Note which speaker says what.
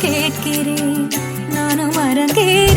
Speaker 1: கேட்கிறேன். நானும் அரங்கேறவே